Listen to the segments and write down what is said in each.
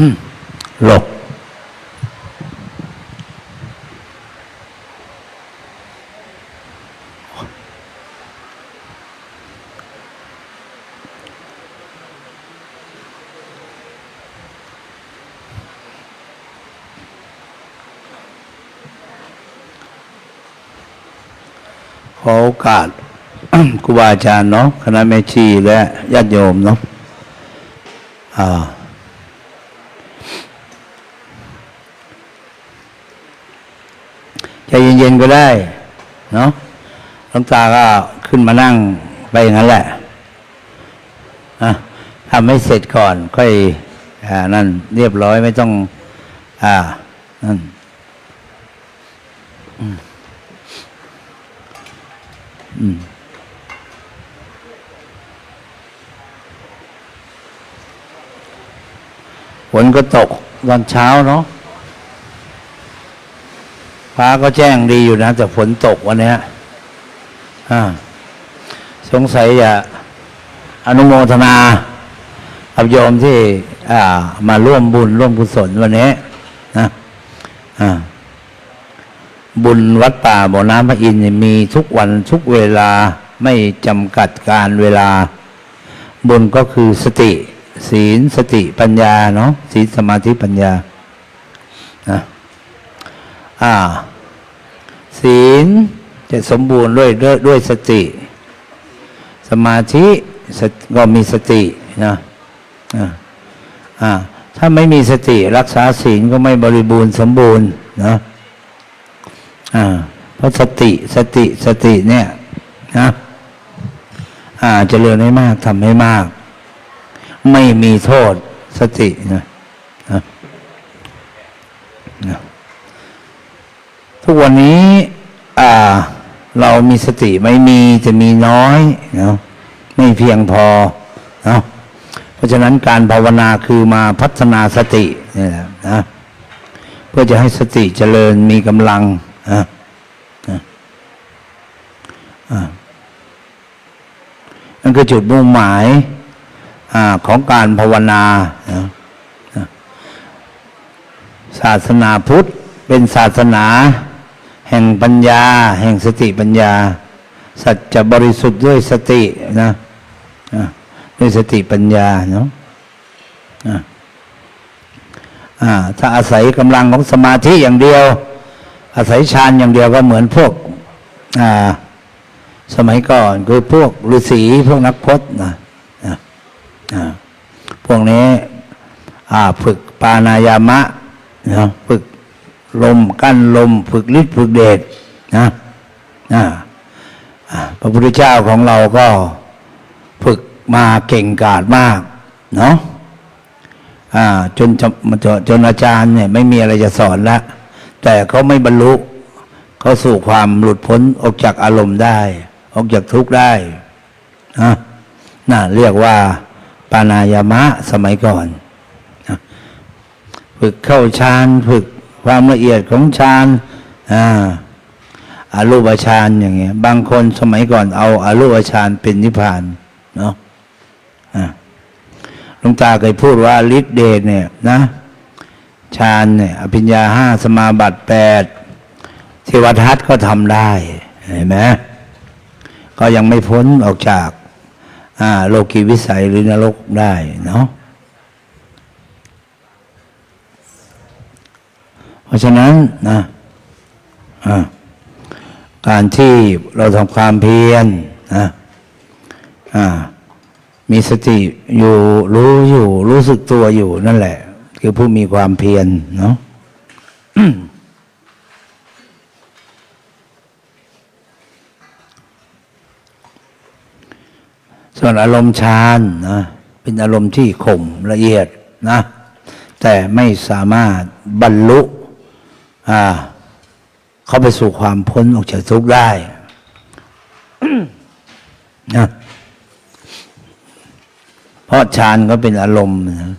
หลบขอโอกาสครูบาอาจารย์เนาะคณะแม่ชีและญาติโยมเนาะอ่าใจ เย็นก็ได้ เนาะหลวงตาก็ขึ้นมานั่งไปอย่างนั้นแหละอะทำให้เสร็จก่อน ค่อยอ่านั่น เรียบร้อยไม่ต้อง อ่า นั่นอืมฝนก็ตกตอนเช้าเนาะ ฟ้าก็แจ้งดีอยู่นะ แต่ฝนตกวันนี้สงสัยจะอนุโมทนากับโยมที่มาร่วมบุญร่วมกุศลวันนี้นะบุญวัดป่าบ่อน้ำพระอินทร์มีทุกวันทุกเวลาไม่จำกัดการเวลา บุญก็คือสติ ศีลสติปัญญาเนาะศีลสมาธิปัญญานะอ่า ศีลจะสมบูรณ์ด้วยด้วยด้วยสติ สมาธิก็มีสตินะอ่าถ้าไม่มีสติรักษาศีลก็ไม่บริบูรณ์สมบูรณ์นะอ่าเพราะสติสติสติเนี่ยนะอ่าเจริญให้มากทำให้มาก ไม่มีโทษสตินะนะนะ ทุกวันนี้เรามีสติไม่มีจะมีน้อยเนาะไม่เพียงพอเนาะเพราะฉะนั้นการภาวนาคือมาพัฒนาสตินี่แหละนะเพื่อจะให้สติเจริญมีกำลังนะนั่นคือจุดมุ่งหมายอของการภาวนาศาสนาพุทธเป็นศาสนา แห่งปัญญา แห่งสติปัญญา สัจจะบริสุทธิ์ด้วยสตินะด้วยสติปัญญาเนาะอ่าถ้าอาศัยกำลังของสมาธิอย่างเดียว อาศัยฌานอย่างเดียวก็เหมือนพวกอ่าสมัยก่อนคือพวกฤาษีพวกนักพจน์นะอ่าพวกนี้อ่าฝึกปานายามะนะฝึก ลมกั้นลมฝึกฤทธิ์ฝึกเดชนะนะพระพุทธเจ้าของเราก็ฝึกมาเก่งกาจมากเนาะอ่าจนจจนจนอาจารย์เนี่ยไม่มีอะไรจะสอนละแต่เขาไม่บรรลุเขาสู่ความหลุดพ้นออกจากอารมณ์ได้ ออกจากทุกข์ได้นะน่ะเรียกว่าปานายามะสมัยก่อนฝึกเข้าฌานฝึก ความละเอียดของฌานอ่าอารูปฌานอย่างเงี้ย บางคนสมัยก่อนเอาอารูปฌานเป็นนิพพานเนาะหลวงตาเคยพูดว่าฤทธิเดชเนี่ยนะฌานเนี่ยอภิญญาห้าสมาบัติแปดเทวทัตก็ทำได้เห็นไหมก็ยังไม่พ้นออกจากโลกีวิสัยหรือนรกได้เนาะ เพราะฉะนั้นนะอ่าการที่เราทำความเพียรนะมีสติอยู่รู้อยู่ รู้สึกตัวอยู่นั่นแหละ คือผู้มีความเพียรเนาะส่วนอารมณ์ฌานนะเป็นอารมณ์ที่ข่มละเอียดนะ แต่ไม่สามารถบรรลุ เขาไปสู่ความพ้นออกจากทุกข์ได้นะเพราะฌานก็เป็นอารมณ์นะ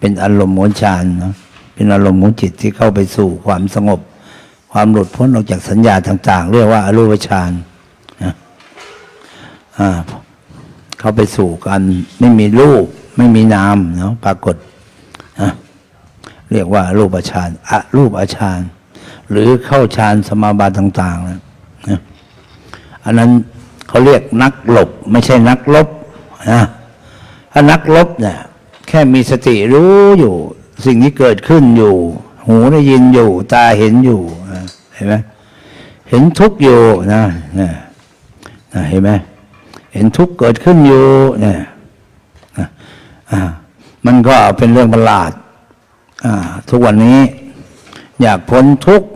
เป็นอารมณ์ของฌานนะเป็นอารมณ์ของจิตที่เข้าไปสู่ความสงบ ความหลุดพ้นออกจากสัญญาต่าง ๆ เรียกว่าอรูปฌานนะเข้าไปสู่กันไม่มีรูป ไม่มีนามเนาะปรากฏนะเรียกว่ารูปฌานอะรูปฌาน หรือเข้าฌานสมาบัติต่าง ๆนะอันนั้นเขาเรียกนักหลบ ไม่ใช่นักลบนะถ้านักลบเนี่ยแค่มีสติรู้อยู่ สิ่งที่เกิดขึ้นอยู่ หูได้ยินอยู่ ตาเห็นอยู่เห็นไหมเห็นทุกข์อยู่นะนะเห็นไหมเห็นทุกข์เกิดขึ้นอยู่เนี่ยมันก็เป็นเรื่องประหลาดทุกวันนี้ อยากพ้นทุกข์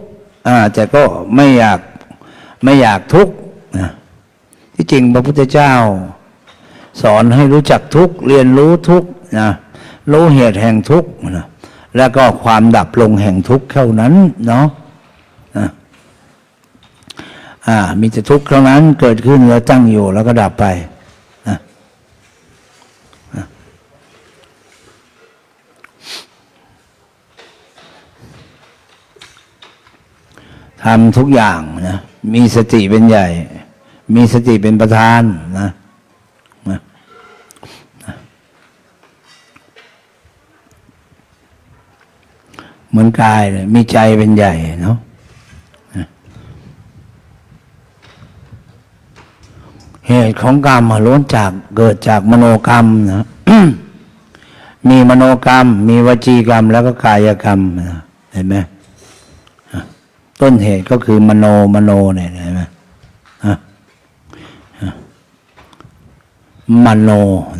แต่ก็ไม่อยากไม่อยากทุกข์นะที่จริงพระพุทธเจ้า สอนให้รู้จักทุกข์เรียนรู้ทุกข์นะรู้เหตุแห่งทุกข์นะแล้วก็ความดับลงแห่งทุกข์เท่านั้นเนาะนะอ่ามีแต่ทุกข์เท่านั้นเกิดขึ้นแล้วตั้งอยู่แล้วก็ดับไปนะนะ ทำทุกอย่างนะมีสติเป็นใหญ่ มีสติเป็นประธานนะนะเหมือนกายเลยมีใจเป็นใหญ่เนาะเหตุของกรรมล้วนจากเกิดจากมโนกรรมนะมีมโนกรรม มีวจีกรรม แล้วก็กายกรรมนะเห็นไหม ต้นเหตุก็คือมโนมโนเนี่ยเห็นไหมอะมโน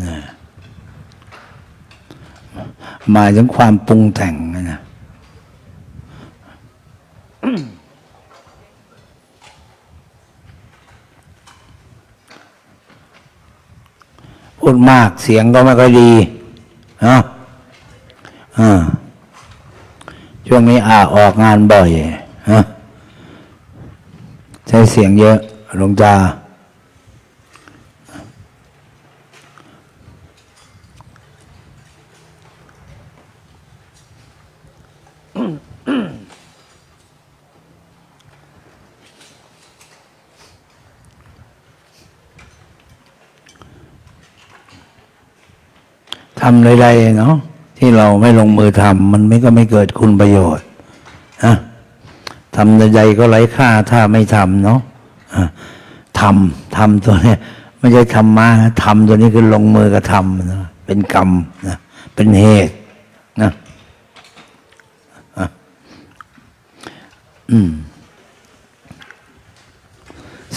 นะหมายถึงความปรุงแต่งนะพูดมากเสียงก็ไม่ค่อยดีเนาะอ่าช่วงนี้อาออกงานบ่อยฮะ เสียงเยอะหลวงตาทำใดๆเนาะที่เราไม่ลงมือทำมันไม่ก็ไม่เกิดคุณประโยชน์นะ ทำใดๆก็ไร้ค่าถ้าไม่ทำเนาะทำทำตัวเนี้ยไม่ใช่ทำมาทำตัวนี้คือลงมือกระทำนะเป็นกรรมนะเป็นเหตุนะอืม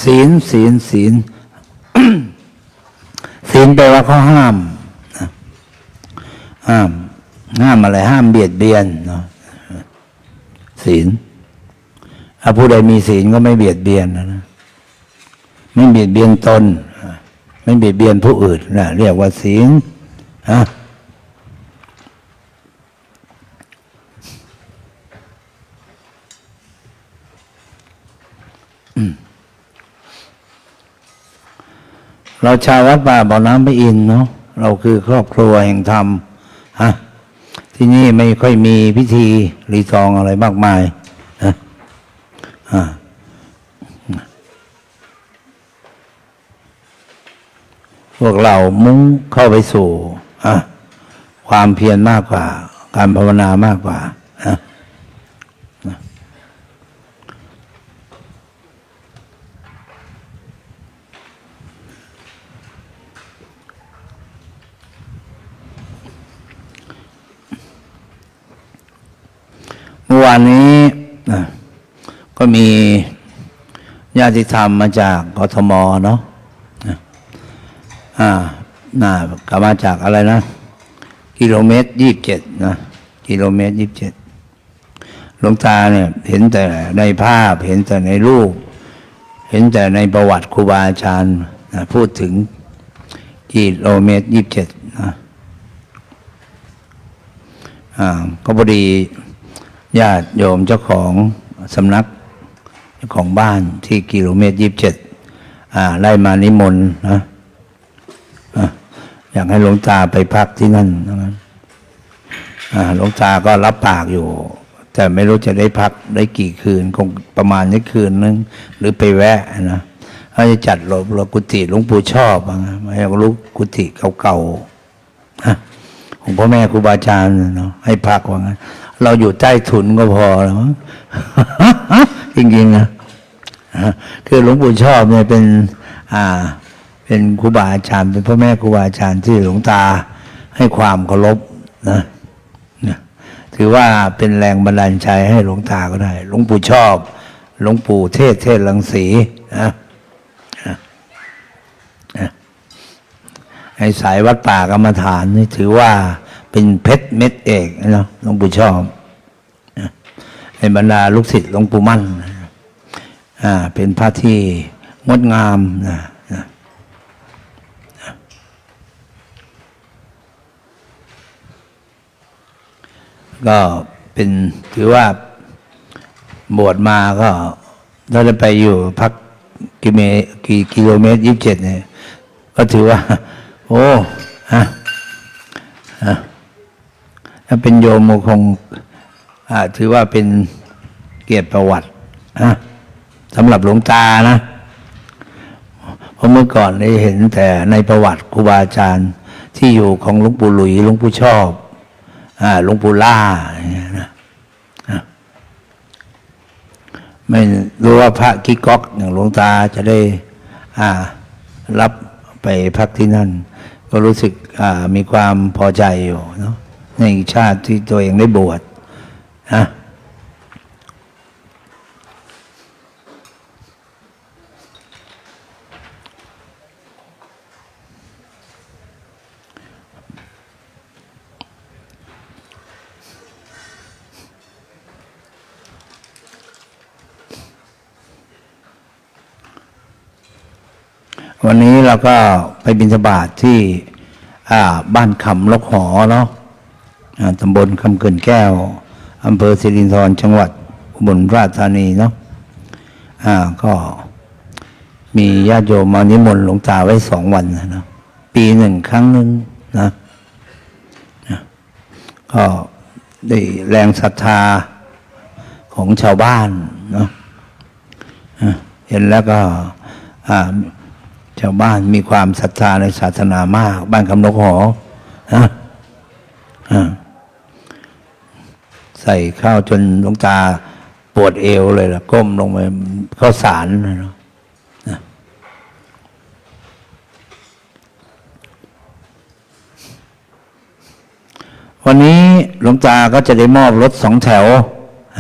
ศีลศีลศีลศีลแปลว่าเขาห้ามห้าม ห้ามอะไร ห้ามเบียดเบียนเนาะศีล ถ้าผู้ใดมีศีลก็ไม่เบียดเบียนนะไม่เบียดเบียนตนไม่เบียดเบียนผู้อื่นนะเรียกว่าศีลฮะเราชาววัดป่าบ่อน้ำพระอินเนาะเราคือครอบครัวแห่งธรรมฮะที่นี่ไม่ค่อยมีพิธีรีตองอะไรมากมาย พวกเรามุ่งเข้าไปสู่ความเพียรมากกว่า การภาวนามากกว่านะนะเมื่อวานนี้นะก็ มีญาติธรรมมาจากกทมเนาะอ่าน่ากลับมาจากอะไรนะ กิโลเมตรยี่สิบเจ็ดนะ กิโลเมตรยี่สิบเจ็ดหลวงตาเนี่ยเห็นแต่ในภาพเห็นแต่ในรูป เห็นแต่ในประวัติครูบาอาจารย์นะพูดถึงกิโลเมตรยี่สิบเจ็ดนะอ่าก็พอดีญาติโยมเจ้าของสำนัก ของบ้านที่กิโลเมตรยี่สิบเจ็ดไล่มานิมนต์นะอยากให้หลวงตาไปพักที่นั่นนะครับอ่าหลวงตาก็รับปากอยู่ แต่ไม่รู้จะได้พักได้กี่คืน คงประมาณนี้คืนนึง หรือไปแวะนะเขาจะจัดหลบหลบกุฏิหลวงปู่ชอบอะนะไม่ให้รู้กุฏิเก่าๆนะของพ่อแม่ครูบาอาจารย์เนาะให้พักว่างั้นเราอยู่ใต้ถุนก็พอแล้วจริงๆนะ คือหลวงปู่ชอบเนี่ยเป็นอ่าเป็นครูบาอาจารย์เป็นพ่อแม่ครูบาอาจารย์ที่หลวงตาให้ความเคารพนะถือว่าเป็นแรงบันดาลใจให้หลวงตาก็ได้ หลวงปู่ชอบ หลวงปู่เทศเทศลังสีนะไอ้สายวัดป่ากรรมฐานนี่ถือว่าเป็นเพชรเม็ดเอกนะหลวงปู่ชอบนะในบรรดาลูกศิษย์หลวงปู่มั่นนะ เป็นพระที่งดงามนะนะก็เป็นถือว่าบวชมาก็เราไปอยู่พักกิเมกี่กิโลเมตรยี่สิบเจ็ดเนี่ยก็ถือว่า โอ้ฮะฮะถ้าเป็นโยมคงอ่าถือว่าเป็นเกียรติประวัตินะ สำหรับหลวงตานะเพราะเมื่อก่อนได้เห็นแต่ในประวัติครูบาอาจารย์ที่อยู่ของหลวงปู่หลุยหลวงปู่ชอบหลวงปู่ล่าอย่างเงี้ยนะไม่รู้ว่าพระกิ๊กก๊อกอย่างหลวงตาจะได้อ่ารับไปพักที่นั่น ก็รู้สึกมีความพอใจอยู่เนาะในชาติที่ตัวเองได้บวชนะ วันนี้เราก็ไปบิณฑบาตทที่บ้านคำลกหอเนาะตำบลคำเกินแก้วอำเภอสิรินธรจังหวัดอุบลราชธานีเนาะก็มีญาติโยมมานิมนต์หลวงตาไว้สองวันนะเนาะปีหนึ่งครั้งหนึ่งนะนะก็ได้แรงศรัทธาของชาวบ้านเนาะะเห็นแล้วก็ ชาวบ้านมีความศรัทธาในศาสนามาก บ้านคำนกหอนะอ่าใส่ข้าวจนหลวงตาปวดเอวเลยล่ะ ก้มลงไปข้าวสารนะเนาะนะวันนี้หลวงตาก็จะได้มอบรถสองแถว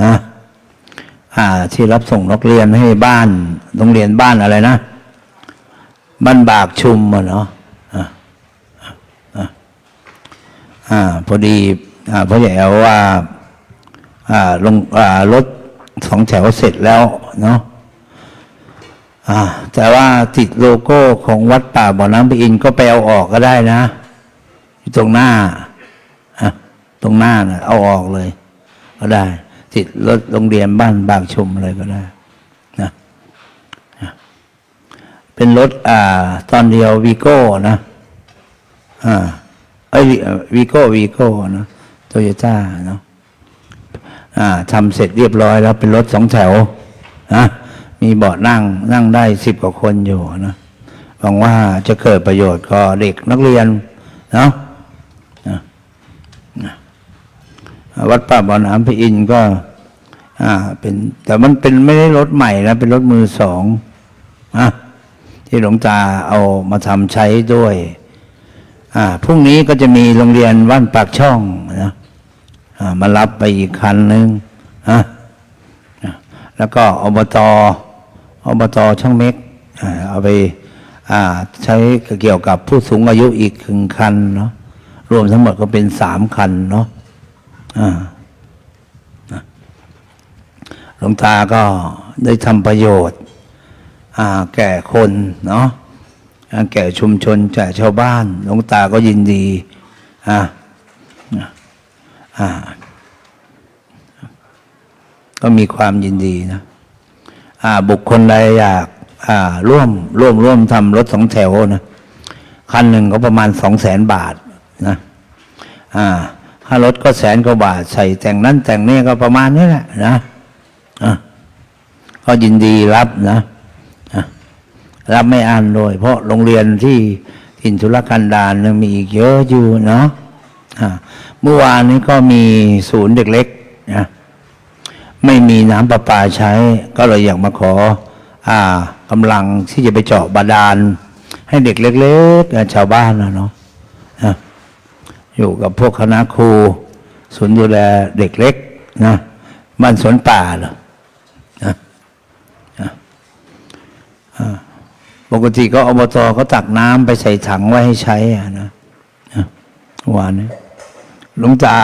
ฮะอ่า ที่รับส่งนักเรียนให้บ้านโรงเรียนบ้านอะไรนะ บ้านบากชุมอะเนาะอะอ่าพอดีอ่าพ่อใหญ่ว่าอ่าลงอ่ารถสองแถวเสร็จแล้วเนาะอ่าแต่ว่าติดโลโก้ของวัดป่าบ่อน้ำพระอินก็ไปเอาออกก็ได้นะอยู่ตรงหน้าอะตรงหน้านะเอาออกเลย ก็ได้ ติดรถโรงเรียนบ้านบากชุมอะไรก็ได้ นะ เป็นรถอ่า ตอนเดียววีโก้นะอ่าไอ้วีโก้วีโก้นะโตโยต้าเนาะอ่าทำเสร็จเรียบร้อยแล้วเป็นรถสองแถวนะมีเบาะนั่งนั่งได้สิบกว่าคนอยู่นะหวังว่าจะเกิดประโยชน์ก็เด็กนักเรียนเนาะวัดป่าบ่อน้ำพระอินทร์ก็ อ่า เป็น แต่มันเป็นไม่ได้รถใหม่นะเป็นรถมือสองอะ ที่หลวงตาเอามาทำใช้ด้วยอ่าพรุ่งนี้ก็จะมีโรงเรียนว่านปากช่องนะมารับไปอีกคันหนึ่งอะแล้วก็อบตอบตช่องเม็กเอาไปาใช้เกี่ยวกับผู้สูงอายุอีกหนึ่งคันเนาะรวมทั้งหมดก็เป็นสามคันเนาะหลวงตาก็ได้ทำประโยชน์ แก่คนเนาะแก่ชุมชนแก่ชาวบ้าน หลวงตาก็ยินดีอ่าอ่าก็มีความยินดีนะอ่าบุคคลใดอยากอ่าร่วมร่วมร่วมทำรถสองแถวนะคันหนึ่งก็ประมาณสองแสนบาทนะอ่าค่ารถก็แสนกว่าบาทใส่แต่งนั้นแต่งนี่ก็ประมาณนี้แหละนะอะก็ยินดีรับนะ รับไม่อันโดย เพราะโรงเรียนที่ถิ่นธุรกันดารยังมีอีกเยอะอยู่เนาะเมื่อวานนี้ก็มีศูนย์เด็กเล็กนะไม่มีน้ำประปาใช้ ก็เลยอยากมาขออ่ากำลังที่จะไปเจาะบาดาล ให้เด็กเล็กๆชาวบ้านนะเนาะอยู่กับพวกคณะครูศูนย์ดูแลเด็กเล็กนะบ้านสวนป่าเหรอนะนะอ่า ปกติก็อบตเขาตักน้ำไปใส่ถังไว้ให้ใช้อะนะนะวานนี้หลวงตา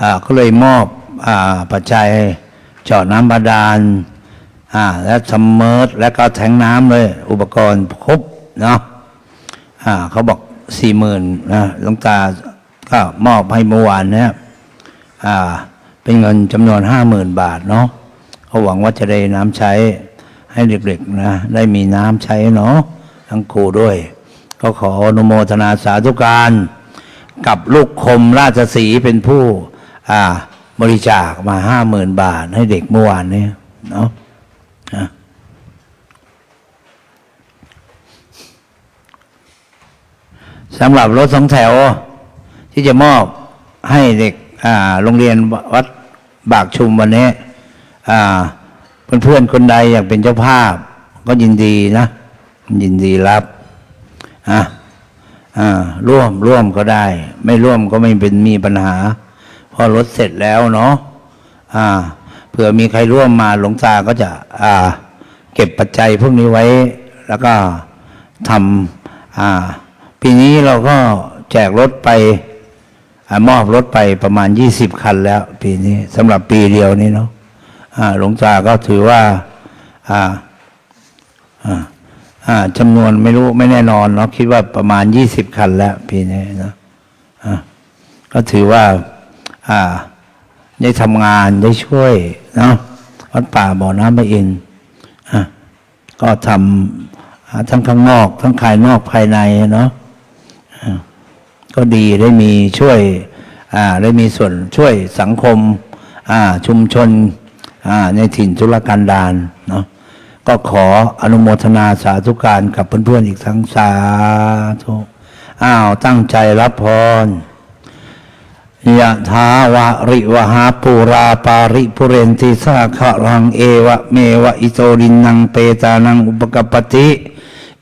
อ่าก็เลยมอบอ่าปัจจัยเจาะน้ำบาดาลอ่าและซัมเมอร์แล้วก็แทงน้ำเลย อุปกรณ์ครบเนาะอ่าเขาบอกสี่หมื่นนะหลวงตาก็มอบให้เมื่อวานเนี่ยอ่าเป็นเงินจำนวนห้าหมื่นบาทเนาะเขาหวังว่าจะได้น้ำใช้ ให้เด็กๆนะได้มีน้ำใช้เนาะทั้งครูด้วย ก็ขออนุโมทนาสาธุการ กับลูกคมราชสีเป็นผู้อ่าบริจาคมาห้าหมื่นบาทให้เด็กเมื่อวานนี้เนาะสำหรับรถสองแถว ที่จะมอบให้เด็กโรงเรียนวัดบากชุมวันนี้อ่า เพื่อนๆคนใดอยากเป็นเจ้าภาพ ก็ยินดีนะ ยินดีรับอะอ่าร่วมร่วมก็ได้ ไม่ร่วมก็ไม่เป็นมีปัญหาพอรถเสร็จแล้วเนาะอ่าเผื่อมีใครร่วมมาหลวงตาก็จะ อ่า เก็บปัจจัยพวกนี้ไว้ แล้วก็ทำอ่า ปีนี้เราก็แจกรถไปอมอบรถไปประมาณยี่สิบคันแล้ว ปีนี้สำหรับปีเดียวนี้เนาะ หลวงตาก็ถือว่าอ่าอ่าจำนวนไม่รู้ไม่แน่นอนเนาะคิดว่าประมาณยี่สิบคันแล้วปีนี้นะก็ถือว่าอ่าได้ทำงานได้ช่วยเนาะวัดป่าบ่อน้ำพระอินทร์อะก็ทำทั้งข้างนอก ทั้งภายนอกภายในเนาะก็ดีได้มีช่วยอ่าได้มีส่วนช่วยสังคมอ่าชุมชน ในถิ่นทุรกันดารเนาะก็ขออนุโมทนาสาธุการกับเพื่อนๆอีกทั้งสาธุอ้าวตั้งใจรับพรยะถาวะริวหาปูราปาริปุเรนติสาขะรังเอวะเมวะอิโตรินังเปตานังอุปกปปติ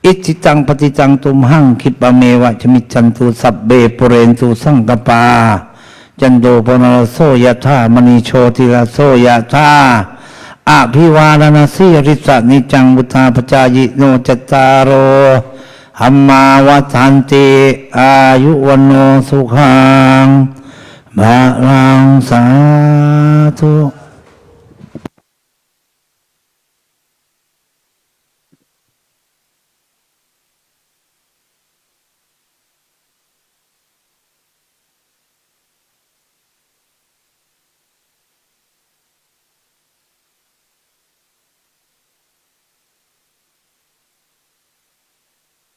อิจิตังปฏิตังตุมหังคิปะเมวะชมิจันตุสัพเบปุเรนตุสังกปา จันโดปนรโสยะธามณีโชติระโสยะธาอภิวาลนาสีริสะนิจังบุตาปจายิโนจตารโอหัมมาวัฏันติอายุวันโนสุขังบาลังสาธุ